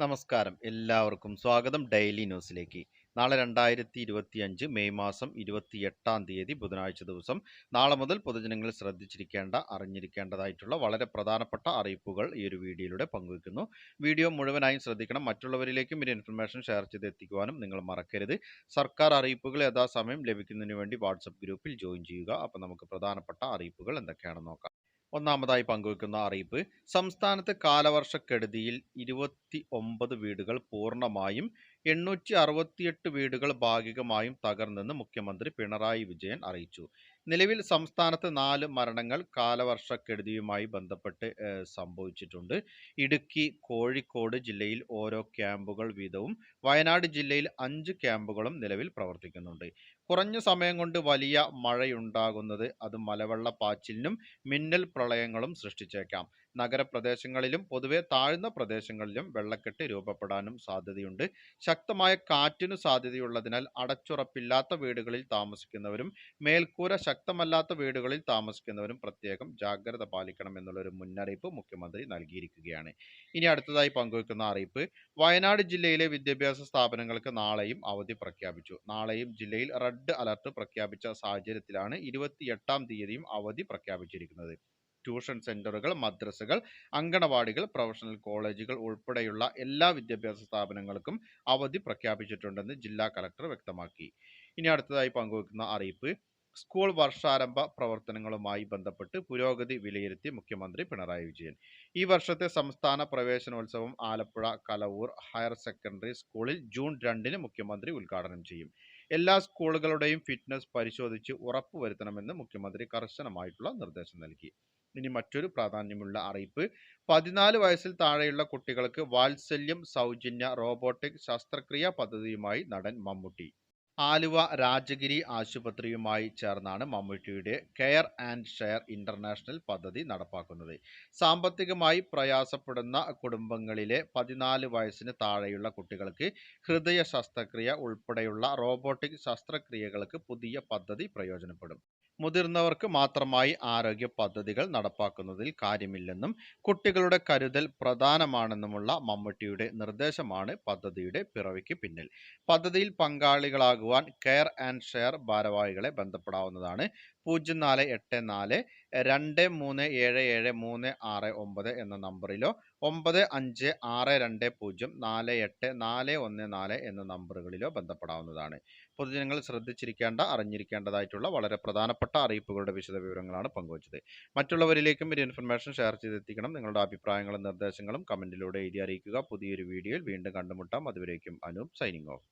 നമസ്കാരം. എല്ലാവർക്കും സ്വാഗതം ഡെയിലി ന്യൂസിലേക്ക്. നാളെ രണ്ടായിരത്തി ഇരുപത്തി അഞ്ച് മെയ് മാസം ഇരുപത്തി എട്ടാം തീയതി ബുധനാഴ്ച ദിവസം. നാളെ മുതൽ പൊതുജനങ്ങൾ ശ്രദ്ധിച്ചിരിക്കേണ്ട അറിഞ്ഞിരിക്കേണ്ടതായിട്ടുള്ള വളരെ പ്രധാനപ്പെട്ട അറിയിപ്പുകൾ ഈ ഒരു വീഡിയോയിലൂടെ പങ്കുവയ്ക്കുന്നു. വീഡിയോ മുഴുവനായും ശ്രദ്ധിക്കണം. മറ്റുള്ളവരിലേക്കും ഒരു ഇൻഫർമേഷൻ ഷെയർ ചെയ്ത് എത്തിക്കുവാനും നിങ്ങൾ മറക്കരുത്. സർക്കാർ അറിയിപ്പുകൾ യഥാസമയം ലഭിക്കുന്നതിന് വേണ്ടി വാട്സപ്പ് ഗ്രൂപ്പിൽ ജോയിൻ ചെയ്യുക. അപ്പോൾ നമുക്ക് പ്രധാനപ്പെട്ട അറിയിപ്പുകൾ എന്തൊക്കെയാണെന്ന് നോക്കാം. ഒന്നാമതായി പങ്കുവെക്കുന്ന അറിയിപ്പ് സംസ്ഥാനത്ത് കാലവർഷക്കെടുതിയിൽ ഇരുപത്തി ഒമ്പത് വീടുകൾ പൂർണമായും എണ്ണൂറ്റി അറുപത്തിയെട്ട് വീടുകൾ ഭാഗികമായും തകർന്നെന്ന് മുഖ്യമന്ത്രി പിണറായി വിജയൻ അറിയിച്ചു. നിലവിൽ സംസ്ഥാനത്ത് നാല് മരണങ്ങൾ കാലവർഷക്കെടുതിയുമായി ബന്ധപ്പെട്ട് സംഭവിച്ചിട്ടുണ്ട്. ഇടുക്കി കോഴിക്കോട് ജില്ലയിൽ ഓരോ ക്യാമ്പുകൾ വീതവും വയനാട് ജില്ലയിൽ അഞ്ച് ക്യാമ്പുകളും നിലവിൽ പ്രവർത്തിക്കുന്നുണ്ട്. കുറഞ്ഞ സമയം കൊണ്ട് വലിയ മഴയുണ്ടാകുന്നത് അത് മലവെള്ളപ്പാച്ചിലിനും മിന്നൽ പ്രളയങ്ങളും സൃഷ്ടിച്ചേക്കാം. നഗരപ്രദേശങ്ങളിലും പൊതുവെ താഴ്ന്ന പ്രദേശങ്ങളിലും വെള്ളക്കെട്ട് രൂപപ്പെടാനും സാധ്യതയുണ്ട്. ശക്തമായ കാറ്റിനു സാധ്യതയുള്ളതിനാൽ അടച്ചുറപ്പില്ലാത്ത വീടുകളിൽ താമസിക്കുന്നവരും മേൽക്കൂര ശക്തമല്ലാത്ത വീടുകളിൽ താമസിക്കുന്നവരും പ്രത്യേകം ജാഗ്രത പാലിക്കണം എന്നുള്ളൊരു മുന്നറിയിപ്പ് മുഖ്യമന്ത്രി നൽകിയിരിക്കുകയാണ്. ഇനി അടുത്തതായി പങ്കുവെക്കുന്ന അറിയിപ്പ്. വയനാട് ജില്ലയിലെ വിദ്യാഭ്യാസ സ്ഥാപനങ്ങൾക്ക് നാളെയും അവധി പ്രഖ്യാപിച്ചു. നാളെയും ജില്ലയിൽ റെഡ് അലർട്ട് പ്രഖ്യാപിച്ച സാഹചര്യത്തിലാണ് ഇരുപത്തിയെട്ടാം തീയതിയും അവധി പ്രഖ്യാപിച്ചിരിക്കുന്നത്. ട്യൂഷൻ സെന്ററുകൾ മദ്രസകൾ അങ്കണവാടികൾ പ്രൊഫഷണൽ കോളേജുകൾ ഉൾപ്പെടെയുള്ള എല്ലാ വിദ്യാഭ്യാസ സ്ഥാപനങ്ങൾക്കും അവധി പ്രഖ്യാപിച്ചിട്ടുണ്ടെന്ന് ജില്ലാ കലക്ടർ വ്യക്തമാക്കി. ഇനി അടുത്തതായി പങ്കുവെക്കുന്ന അറിയിപ്പ്. സ്കൂൾ വർഷാരംഭ പ്രവർത്തനങ്ങളുമായി ബന്ധപ്പെട്ട് പുരോഗതി വിലയിരുത്തി മുഖ്യമന്ത്രി പിണറായി വിജയൻ. ഈ വർഷത്തെ സംസ്ഥാന പ്രവേശനോത്സവം ആലപ്പുഴ കലവൂർ ഹയർ സെക്കൻഡറി സ്കൂളിൽ ജൂൺ രണ്ടിന് മുഖ്യമന്ത്രി ഉദ്ഘാടനം ചെയ്യും. എല്ലാ സ്കൂളുകളുടെയും ഫിറ്റ്നസ് പരിശോധിച്ച് ഉറപ്പുവരുത്തണമെന്ന് മുഖ്യമന്ത്രി കർശനമായിട്ടുള്ള നിർദ്ദേശം നൽകി. ഇനി മറ്റൊരു പ്രാധാന്യമുള്ള അറിയിപ്പ്. പതിനാല് വയസ്സിൽ താഴെയുള്ള കുട്ടികൾക്ക് വാത്സല്യം സൗജന്യ റോബോട്ടിക് ശസ്ത്രക്രിയ പദ്ധതിയുമായി നടൻ മമ്മൂട്ടി. ആലുവ രാജഗിരി ആശുപത്രിയുമായി ചേർന്നാണ് മമ്മൂട്ടിയുടെ കെയർ ആൻഡ് ഷെയർ ഇന്റർനാഷണൽ പദ്ധതി നടപ്പാക്കുന്നത്. സാമ്പത്തികമായി പ്രയാസപ്പെടുന്ന കുടുംബങ്ങളിലെ പതിനാല് വയസ്സിന് താഴെയുള്ള കുട്ടികൾക്ക് ഹൃദയ ശസ്ത്രക്രിയ ഉൾപ്പെടെയുള്ള റോബോട്ടിക് ശസ്ത്രക്രിയകൾക്ക് പുതിയ പദ്ധതി പ്രയോജനപ്പെടും. മുതിർന്നവർക്ക് മാത്രമായി ആരോഗ്യ പദ്ധതികൾ നടപ്പാക്കുന്നതിൽ കാര്യമില്ലെന്നും കുട്ടികളുടെ കരുതൽ പ്രധാനമാണെന്നുമുള്ള മമ്മൂട്ടിയുടെ നിർദ്ദേശമാണ് പദ്ധതിയുടെ പിറവിക്ക് പിന്നിൽ. പദ്ധതിയിൽ പങ്കാളികളാകുവാൻ കെയർ ആൻഡ് ഷെയർ ഭാരവാഹികളെ ബന്ധപ്പെടാവുന്നതാണ് പൂജ്യം നാല് എട്ട് നാല് രണ്ട് മൂന്ന് ഏഴ് ഏഴ് മൂന്ന് ആറ് ഒമ്പത് എന്ന നമ്പറിലോ ഒമ്പത് അഞ്ച് ആറ് രണ്ട് പൂജ്യം നാല് എട്ട് നാല് ഒന്ന് നാല് എന്ന നമ്പറുകളിലോ ബന്ധപ്പെടാവുന്നതാണ്. പൊതുജനങ്ങൾ ശ്രദ്ധിച്ചിരിക്കേണ്ട അറിഞ്ഞിരിക്കേണ്ടതായിട്ടുള്ള വളരെ പ്രധാനപ്പെട്ട അറിയിപ്പുകളുടെ വിശദ വിവരങ്ങളാണ് പങ്കുവച്ചത്. മറ്റുള്ളവരിലേക്കും ഒരു ഇൻഫർമേഷൻ ഷെയർ ചെയ്തെത്തിക്കണം. നിങ്ങളുടെ അഭിപ്രായങ്ങളും നിർദ്ദേശങ്ങളും കമന്റിലൂടെ എഴുതി അറിയിക്കുക. പുതിയൊരു വീഡിയോയിൽ വീണ്ടും കണ്ടുമുട്ടാം. അതുവരേക്കും അനൂപ് സൈനിങ് ഓഫ്.